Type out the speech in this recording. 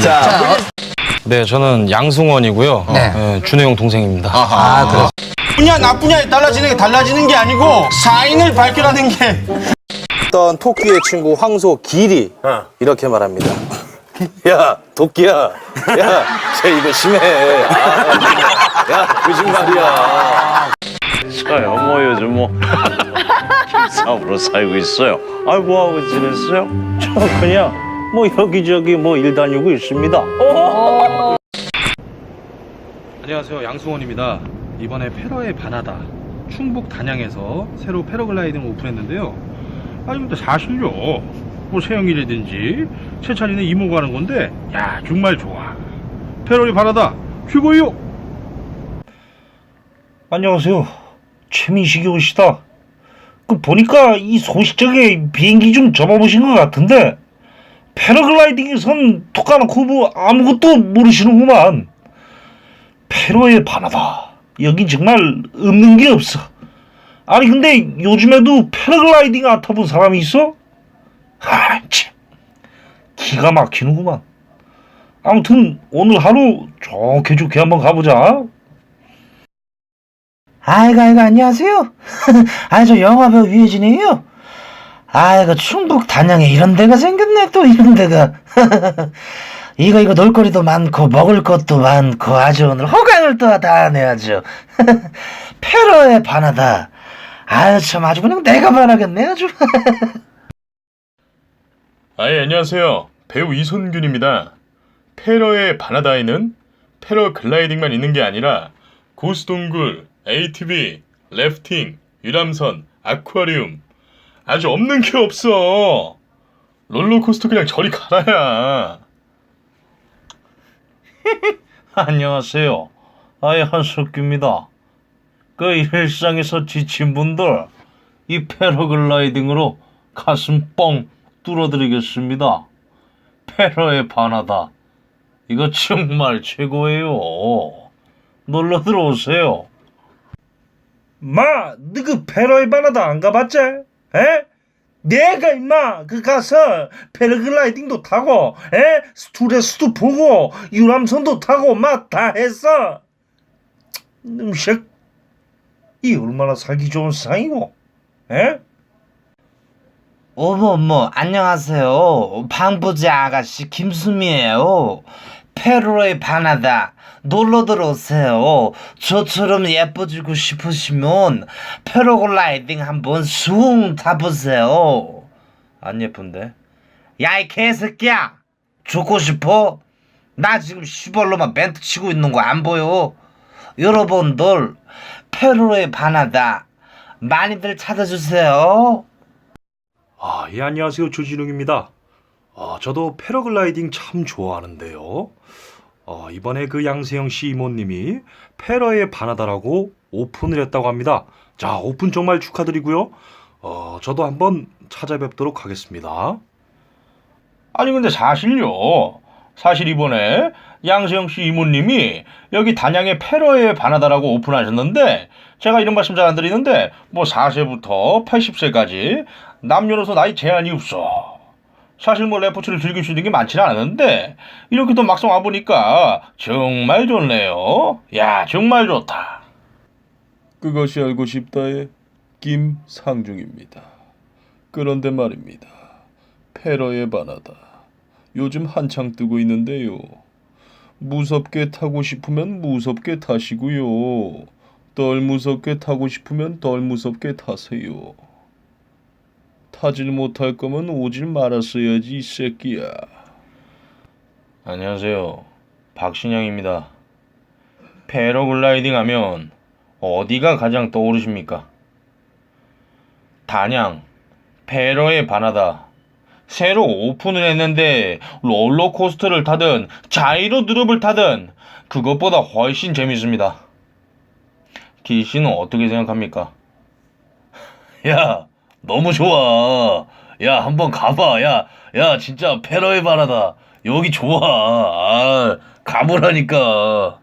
자, 네, 저는 양승원이고요. 네. 네, 준호 형 동생입니다. 아, 그래. 좋냐 나쁘냐에 달라지는 게 달라지는 게 아니고 사인을 밝혀라는 게 어떤 토끼의 친구 황소 길이 이렇게 말합니다. 야 도끼야, 야쟤 이거 심해. 아, 야 거짓말이야. 저요 뭐 요즘 뭐 사업으로 살고 있어요. 아 뭐하고 지냈어요? 저 그냥 뭐 여기저기 뭐 일 다니고 있습니다. 안녕하세요. 양승원입니다. 이번에 페러의 바나다 충북 단양에서 새로 패러글라이딩을 오픈했는데요. 아니 근데 사실요. 뭐 세영일이든지 세찬이는 이모가 하는 건데 야 정말 좋아. 페러의 바나다 최고요. 안녕하세요. 최민식이 오시다. 그 보니까 이 소식적에 비행기 좀 접어보신 것 같은데 패러글라이딩에선 톡 까놓고 뭐 아무것도 모르시는구만. 페로의 바나다. 여긴 정말 없는 게 없어. 아니 근데 요즘에도 패러글라이딩 안 타본 사람이 있어? 하, 참. 기가 막히는구만. 아무튼 오늘 하루 좋게 좋게 한번 가보자. 아이고 아이고 안녕하세요. 아이 저 영화배우 유해진이에요. 아이고 충북 단양에 이런 데가 생겼네 또 이런 데가. 이거 이거 놀거리도 많고 먹을 것도 많고 아주 오늘 호강을 또다 내야죠. 페러의 반하다. 아유 참 아주 그냥 내가 반하겠네 아주. 아예 안녕하세요. 배우 이손균입니다. 페러의 바나다에는 페러 글라이딩만 있는 게 아니라 고수동굴, ATV, 래프팅, 유람선, 아쿠아리움 아주 없는 게 없어. 롤러코스터 그냥 저리 가라야. 안녕하세요. 아이 한석규입니다. 그 일상에서 지친 분들 이 패러글라이딩으로 가슴 뻥 뚫어드리겠습니다. 패러의 바나다. 이거 정말 최고예요. 놀러 들어오세요. 마, 너그 패러의 바나다 안 가봤지? 에? 내가 임마 그 가서 패러글라이딩도 타고 에? 스튜레스도 보고 유람선도 타고 막 다 했어. 음식 이 얼마나 살기 좋은 세상이고 에? 어머 어머 안녕하세요. 방부제 아가씨 김수미예요 페루의 바나다 놀러 들어오세요 저처럼 예뻐지고 싶으시면 패러글라이딩 한번 숭 타보세요 안 예쁜데 야 이 개새끼야 죽고 싶어? 나 지금 시벌로만 멘트 치고 있는 거 안 보여 여러분들 페루의 바나다 많이들 찾아주세요 아, 예, 안녕하세요. 조진웅입니다. 아, 저도 패러글라이딩 참 좋아하는데요. 어, 이번에 그 양세형 씨 이모님이 패러의 바나다라고 오픈을 했다고 합니다. 자, 오픈 정말 축하드리고요. 어, 저도 한번 찾아뵙도록 하겠습니다. 아니 근데 사실요. 사실 이번에 양세형 씨 이모님이 여기 단양의 페러의 바나다라고 오픈하셨는데 제가 이런 말씀 잘 안 드리는데 뭐 4세부터 80세까지 남녀노소 나이 제한이 없어. 사실 뭐 레포츠를 즐길 수 있는 게 많지는 않았는데 이렇게 또 막상 와보니까 정말 좋네요. 야 정말 좋다. 그것이 알고 싶다의 김상중입니다. 그런데 말입니다. 페러의 바나다. 요즘 한창 뜨고 있는데요. 무섭게 타고 싶으면 무섭게 타시고요. 덜 무섭게 타고 싶으면 덜 무섭게 타세요. 타질 못할 거면 오질 말았어야지 이 새끼야. 안녕하세요. 박신양입니다. 패러글라이딩 하면 어디가 가장 떠오르십니까? 단양, 패러의 바나다. 새로 오픈을 했는데 롤러코스터를 타든 자이로 드롭을 타든 그것보다 훨씬 재밌습니다. 기 씨는 어떻게 생각합니까? 야, 너무 좋아. 야, 한번 가봐. 야, 야, 진짜 패러의 바나다. 여기 좋아. 아, 가보라니까.